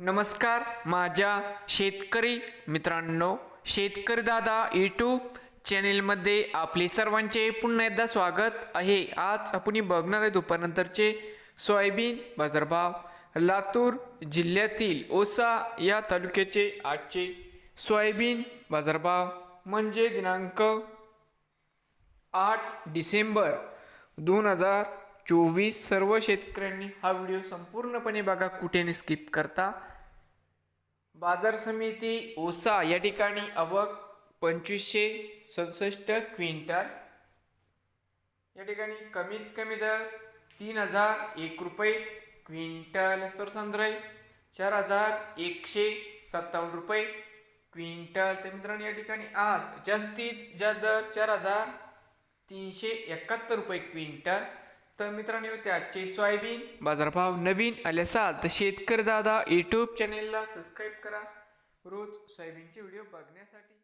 नमस्कार माझ्या शेतकरी मित्रांनो शेतकरी दादा यूट्यूब चॅनेलमध्ये आपले सर्वांचे पुन्हा एकदा स्वागत आहे. आज आपण बघणार आहे दुपारनंतरचे सोयाबीन बाजारभाव. लातूर जिल्ह्यातील ओसा या तालुक्याचे आजचे सोयाबीन बाजारभाव म्हणजे दिनांक आठ डिसेंबर दोन हजार चोवीस सर्व शेतकऱ्यांनी हा व्हिडिओ संपूर्णपणे बघा कुठे स्किप करता. बाजार समिती ओसा या ठिकाणी आवक पंचवीसशे सदुसष्ट क्विंटल. या ठिकाणी कमीत कमी दर तीन हजार एक रुपये क्विंटल. सरसंद्राई चार हजार एकशे सत्तावन्न रुपये क्विंटल. तर मित्रांनो या ठिकाणी आज जास्तीत जास्त दर चार हजार तीनशे एकाहत्तर रुपये क्विंटल. तर मित्रांनो त्याचे सोयाबीन बाजारभाव नवीन आले असाल तर शेतकरी दादा यूट्यूब चॅनेलला सबस्क्राईब करा. रोज सोयाबीनचे व्हिडिओ बघण्यासाठी.